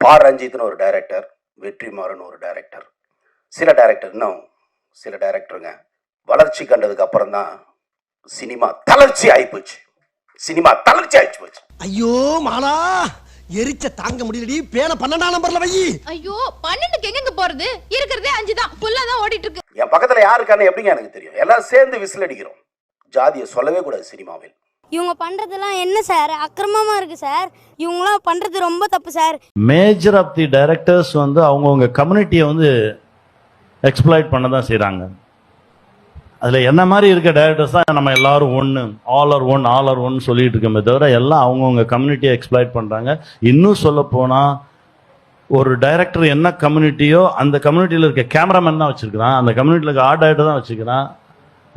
பா ரஞ்சித்னு ஒரு டைரக்டர் வெற்றிமாறன் ஒரு டைரக்டர் சில டைரக்டர் இன்னும் சில டைரக்டருங்க வளர்ச்சி கண்டதுக்கு அப்புறம் தான் சினிமா தளர்ச்சி ஆயிப்போச்சு சினிமா தளர்ச்சி ஆயிடுச்சு போச்சு. ஐயோ மாலா! எரிச்ச தாங்க முடியலடி. பேன பன்னெண்டாம் நம்பர்ல வை. ஐயோ பன்னெண்டுக்கு எங்க போறது? இருக்கிறதே அஞ்சு தான் ஃபுல்லா தான் ஓடிட்டு இருக்கு என் பக்கத்தில் யார் இருக்கான்னு எப்படிங்க எனக்கு தெரியும். எல்லாரும் சேர்ந்து விசில் அடிக்கிறோம். ஜாதியை சொல்லவே கூடாது சினிமாவில். இவங்க பண்றதெல்லாம் என்ன சார்? அக்கிரமமா இருக்கு சார். இவங்களாம் பண்றது ரொம்ப தப்பு sir. Major of the directors வந்து அவங்கவுங்க கம்யூனிட்டியை வந்து எக்ஸ்ப்ளாய்ட் பண்ண தான் செய்கிறாங்க அதில் என்ன மாதிரி இருக்க டைரக்டர்ஸ் தான் நம்ம எல்லாரும் ஒன்று all are one all are one சொல்லிட்டு இருக்கோமே தவிர எல்லாம் அவங்கவுங்க கம்யூனிட்டியை எக்ஸ்ப்ளாய்ட் பண்ணுறாங்க இன்னும் சொல்ல போனால் ஒரு டைரக்டர் என்ன கம்யூனிட்டியோ அந்த கம்யூனிட்டியில் இருக்க கேமராமேன் தான் வச்சுருக்கிறான். அந்த கம்யூனிட்டியில் இருக்க ஆர்ட் டைரக்டர் தான் வச்சுக்கிறான்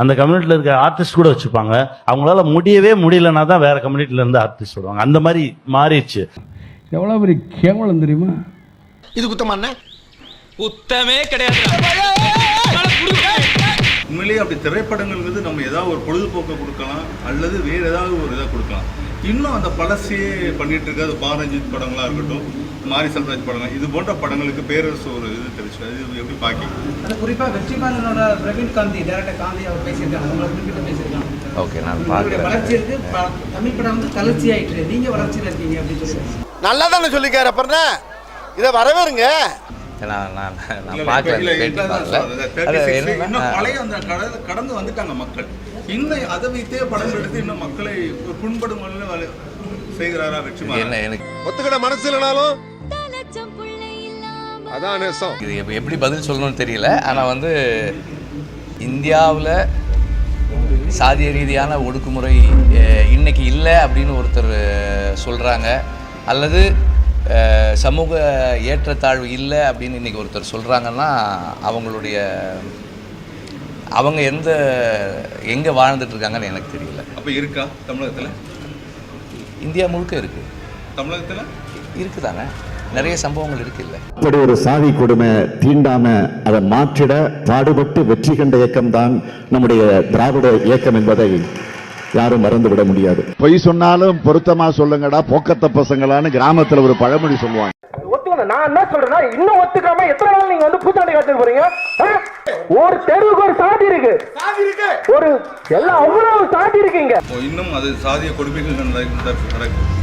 அந்த கம்யூனிட்டியில் இருக்க ஆர்டிஸ்ட் கூட வச்சுப்பாங்க. அவங்களால முடியவே முடியலன்னா தான் வேற கம்யூனிட்டில இருந்து ஆர்டிஸ்ட் வருவாங்க. அந்த மாதிரி மாறிடுச்சு. எவ்வளோ பெரிய கேவலம் தெரியுமா? இது குத்தமா என்ன? குத்தமே கிடையாது. உண்மையிலேயே அப்படி திரைப்படங்கள்ங்கிறது நம்ம ஏதாவது ஒரு பொழுதுபோக்கை கொடுக்கலாம் அல்லது வேறு ஏதாவது ஒரு இதை கொடுக்கலாம். இன்னும் அந்த பழசையே பண்ணிட்டு இருக்காது பாரஞ்சித் படங்களா இருக்கட்டும் மாரி செல்வராஜ் படங்கள் இது போன்ற படங்களுக்கு பேரரசு ஒரு இது தெரிவிச்சு இது எப்படி பார்க்கிங்க அது குறிப்பா வெற்றிமாறனோட பிரவீன் காந்தி டேரக்டர் காந்தி அவர் பேசியிருக்காங்க உங்களை குறிப்பிட்டு பேசியிருக்காங்க. ஓகே நான் உங்களுடைய பார்க்குறேன். வளர்ச்சி இருக்கு. தமிழ் படம் வந்து தளர்ச்சி ஆயிட்டு நீங்க வளர்ச்சியில் இருக்கீங்க அப்படின்னு சொல்லி நல்லா தானே சொல்லிக்காரு அப்புறம் இதை வரவேறுங்க. நான் நான் நான் பார்க்கல இல்ல, பார்க்கல. இல்ல, அது 36 என்னன்னா இன்னும் பழைய அந்த கடந்து கடந்து வந்துட்டாங்க மக்கள். இன்னும் அதை வைத்தே படம் எடுத்து இன்னும் மக்களை புண்படும் செய்கிறாரா வெற்றிமாறன்? என்ன எனக்கு ஒத்துக்கிட மனசு இல்லைனாலும் அதான் நேசம். இது எப்ப- எப்படி பதில் சொல்லணும்னு தெரியல. ஆனால் வந்து இந்தியாவில் சாதிய ரீதியான ஒடுக்குமுறை இன்னைக்கு இல்லை அப்படின்னு ஒருத்தர் சொல்கிறாங்க அல்லது சமூக ஏற்றத்தாழ்வு இல்லை அப்படின்னு இன்னைக்கு ஒருத்தர் சொல்கிறாங்கன்னா அவங்களுடைய அவங்க எந்த எங்கே வாழ்ந்துட்டு இருக்காங்கன்னு எனக்கு தெரியல. அப்ப இருக்கா தமிழகத்துல? இந்தியா முழுக்க இருக்குது தமிழகத்துல? இருக்குதானே? நிறைய சம்பவங்கள் இருக்குல்ல. அப்படி ஒரு சாதி கொடுமை தீண்டாம அதை மாற்றிட பாடுபட்டு வெற்றி கண்ட இயக்கம்தான் நம்முடைய திராவிட இயக்கம் என்பதை யாரும் மறந்துவிட முடியாது. பொய் சொன்னாலும் பொருத்தமா சொல்லுங்கடா போக்கத்த பசங்களான்னு கிராமத்துல ஒரு பழமொழி சொல்லுவாங்க. நான் என்ன சொல்றேன்னா இன்னும் ஒத்துக்காம எத்தனை நாள் நீங்க வந்து பூச்சாண்டி போறீங்க? ஒரு தெருவுக்கு ஒரு சாதி இருக்கு. ஒரு எல்லாம் அவ்வளவு சாதி இருக்குங்க. இன்னும் அது சாதிய கொடுமைகள் நடக்கு- நடக்கு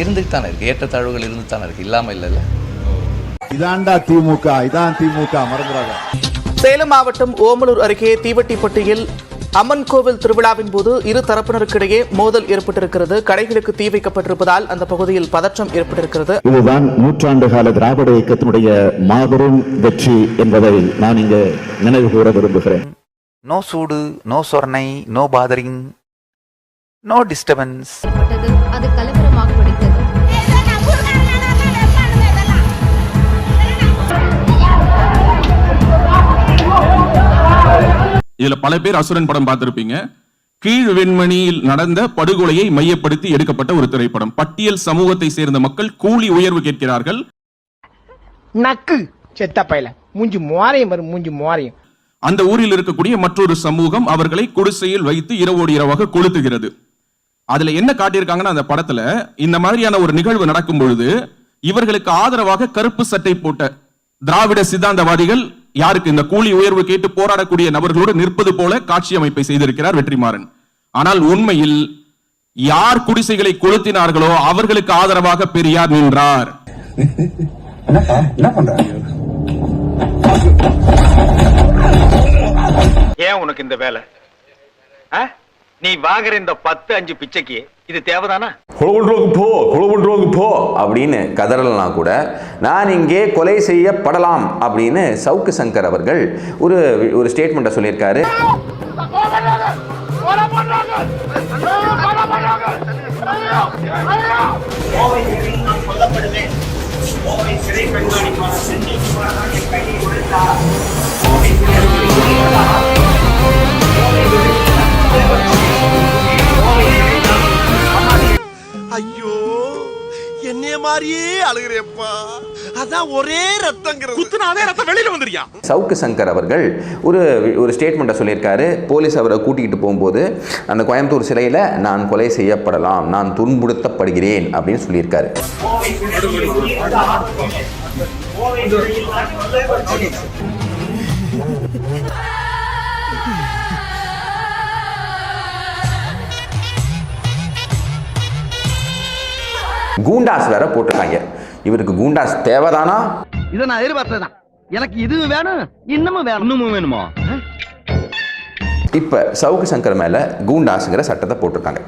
இருந்துட்டு தானே இருக்குது ஏற்றத்தாழ்வுகள் இருந்துட்டு தானே இருக்குது இல்லாமல் இல்லைல்ல இதாண்டா திமுக இதான் திமுக மறந்துடாத சேலம் மாவட்டம் ஓமலூர் அருகே தீவட்டிப்பட்டியில் அம்மன் கோவில் திருவிழாவின் போது இரு தரப்பினருக்கிடையே மோதல் ஏற்பட்டிருக்கிறது. கடைகளுக்கு தீ வைக்கப்பட்டிருப்பதால் அந்த பகுதியில் பதற்றம் ஏற்பட்டிருக்கிறது. இதுதான் நூற்றாண்டு கால திராவிட இயக்கத்தினுடைய மாபெரும் வெற்றி என்பதை நான் இங்கு நினைவு கூற விரும்புகிறேன். நோ சூடு நோ சொர்ணை நோ பாதரிங். நோ டிஸ்டர்பன்ஸ் ஏற்பட்டது அது கலவரமாக வெடித்தது. இதுல பல பேர் அசுரன் படம் பார்த்திருப்பீங்க. கீழ் வெண்மணியில் நடந்த படுகொலையை மையப்படுத்தி எடுக்கப்பட்ட ஒரு திரைப்படம். பட்டியல் சமூகத்தை சேர்ந்த மக்கள் கூலி உயர்வு கேட்கிறார்கள். நக்கு. செத்த பையல. மூஞ்சி மோரையும் வரும் மூஞ்சி மோரையும் அந்த ஊரில் இருக்கக்கூடிய மற்றொரு சமூகம் அவர்களை குடிசையில் வைத்து இரவோடு இரவாக கொளுத்துகிறது. அதுல என்ன காட்டியிருக்காங்கன்னா அந்த படத்துல இந்த மாதிரியான ஒரு நிகழ்வு நடக்கும் பொழுது இவர்களுக்கு ஆதரவாக கருப்பு சட்டை போட்ட திராவிட சித்தாந்தவாதிகள் யாருக்கு இந்த கூலி உயர்வு கேட்டு போராடக்கூடிய நபர்களோடு நிற்பது போல காட்சி அமைப்பை செய்திருக்கிறார் வெற்றிமாறன். ஆனால் உண்மையில் யார் குடிசைகளை கொளுத்தினார்களோ அவர்களுக்கு ஆதரவாக பெரியார் நின்றார். ஏன் உனக்கு இந்த வேலை? நீ வாங்குற இந்த பத்து அஞ்சு பிச்சைக்கு இது தேவைதானா? போ கொலை போ. அப்படின்னு கதறலாம் கூட நான் இங்கே கொலை செய்யப்படலாம் அப்படின்னு சவுக்கு சங்கர் அவர்கள் ஒரு ஒரு ஸ்டேட்மெண்ட்டை சொல்லியிருக்காரு. ஐயோ என்னைய மாதிரி மாதிரியே அழுகிறேப்பா. அதான் ஒரே ரத்தங்கிறது. குத்துனாவே ரத்தம் வெளியில வந்துறியா சவுக்கு சங்கர் அவர்கள் ஒரு ஒரு ஸ்டேட்மெண்ட்டை சொல்லியிருக்காரு. போலீஸ் அவரை கூட்டிகிட்டு போகும்போது அந்த கோயம்புத்தூர் சிலையில் நான் கொலை செய்யப்படலாம் நான் துன்புறுத்தப்படுகிறேன் அப்படின்னு சொல்லியிருக்காரு. கூண்டாஸ் வேற போட்டிருக்காங்க. இவருக்கு கூண்டாஸ் தேவைதானா? இதை நான் எதிர்பார்த்ததான் எனக்கு இதுவும் வேணும் இன்னமும் வேணும். இன்னமும் வேணுமா? இப்போ சவுக்கு சங்கர் மேலே கூண்டாஸுங்கிற சட்டத்தை போட்டிருக்காங்க.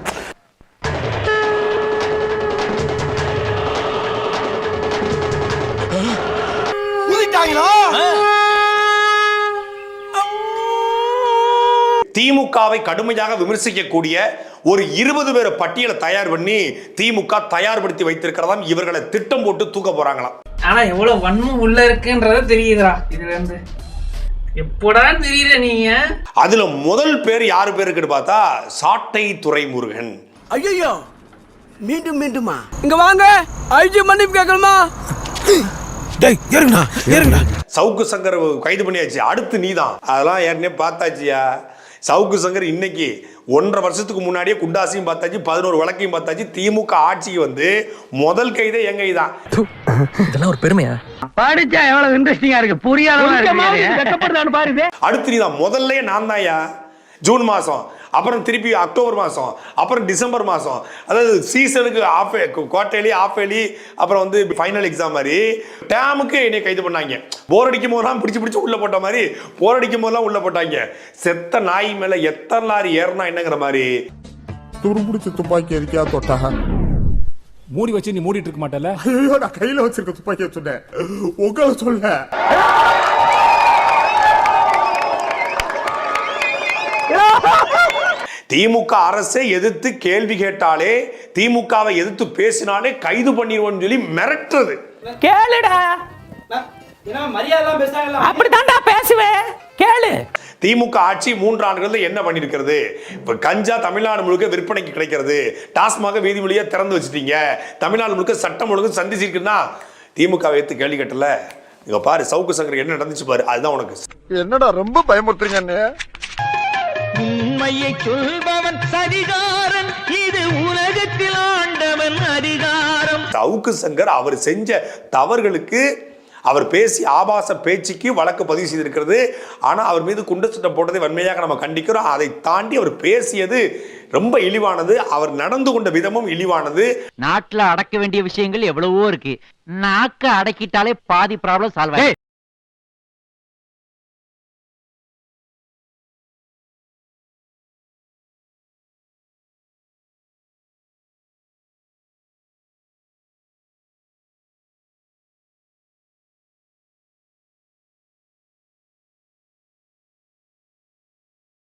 திமுகவை கடுமையாக விமர்சிக்கக்கூடிய ஒரு இருபது பேர் பட்டியலை தயார் பண்ணி திமுக தயார்படுத்தி வைத்திருக்கிறதாம் இவர்களை திட்டம் போட்டு தூக்க போறாங்களாம். ஆனா எவ்வளவு வன்மம் உள்ள இருக்குன்றத தெரியுதுடா இதுல இருந்து எப்படா தெரியல நீங்க. அதுல முதல் பேர் யாரு பேருக்குன்னு பார்த்தா சாட்டை துரைமுருகன் ஐயோ மீண்டும் மீண்டுமா? இங்க வாங்க ஐஜி மன்னிப்பு கேட்கணுமா? சவுக்கு சங்கர் கைது பண்ணியாச்சு அடுத்து நீதான். அதெல்லாம் ஏற்கனவே பார்த்தாச்சியா? சவுக்கு சங்கர் இன்னைக்கு ஒன்றரை வருஷத்துக்கு முன்னாடியே குண்டாசியும் பார்த்தாச்சு பதினோரு வழக்கையும் பார்த்தாச்சு. திமுக ஆட்சிக்கு வந்து முதல் கைதே என் கைதான். இதெல்லாம் ஒரு பெருமையா? படிச்சா எவ்வளவு இன்ட்ரெஸ்டிங்கா இருக்கு? புரியாத பாருங்க அடுத்து நீதான். முதல்ல நான் தான்யா ஜூன் மாதம் அப்புறம் திருப்பி அக்டோபர் மாதம் அப்புறம் டிசம்பர் மாதம் அதாவது சீசனுக்கு ஆஃப் குவார்டர்லி ஆஃப் ஏலி அப்புறம் வந்து ஃபைனல் எக்ஸாம் மாதிரி டேமுக்கு என்னை கைது பண்ணாங்க. போர் அடிக்கும் போதெல்லாம் பிடிச்சி பிடிச்சி உள்ளே போட்ட மாதிரி போர் அடிக்கும் போதெல்லாம் உள்ளே போட்டாங்க. செத்த நாய் மேலே எத்தனை லாரி ஏறினா என்னங்கிற மாதிரி. துருபிடிச்ச துப்பாக்கி எதுக்கியா தொட்டாக மூடி வச்சு நீ மூடிட்டு இருக்க மாட்டல ஐயோ நான் கையில வச்சிருக்க துப்பாக்கிய சொன்னேன். உங்களை சொல்ல திமுக அரசை எதிர்த்து கேள்வி கேட்டாலே திமுகவை எதிர்த்து பேசினாலே கைது பண்ணிடுவோம்னு சொல்லி மிரட்டுறது. கேளுடா. அப்படித்தான்டா பேசுவேன் கேளு. திமுக ஆட்சி மூன்று ஆண்டுகள்ல என்ன பண்ணிருக்கிறது? இப்ப கஞ்சா தமிழ்நாடு முழுக்க விற்பனைக்கு கிடைக்கிறது. டாஸ்மாக வீதி வழியா திறந்து வச்சிட்டீங்க. தமிழ்நாடு முழுக்க சட்டம் ஒழுங்கு சந்திச்சிருக்குன்னா திமுக வைத்து கேள்வி கேட்டல. இங்க பாரு சவுக்கு சங்கர் என்ன நடந்துச்சு பாரு அதுதான் உனக்கு. என்னடா ரொம்ப பயமுறுத்துறீங்க உண்மையை சொல்பவன் சரிகாரன் இது உலகத்தில் ஆண்டவன் அதிகாரம். சவுக்கு சங்கர் அவர் செஞ்ச தவறுகளுக்கு அவர் பேசி ஆபாச பேச்சுக்கு வழக்கு பதிவு செய்திருக்கிறது. ஆனால் அவர் மீது குண்டு சட்டம் போட்டதை வன்மையாக நம்ம கண்டிக்கிறோம். அதை தாண்டி அவர் பேசியது ரொம்ப இழிவானது. அவர் நடந்து கொண்ட விதமும் இழிவானது. நாட்டுல அடக்க வேண்டிய விஷயங்கள் எவ்வளவோ இருக்கு. நாக்க அடக்கிட்டாலே பாதி ப்ராப்ளம் சால்வ்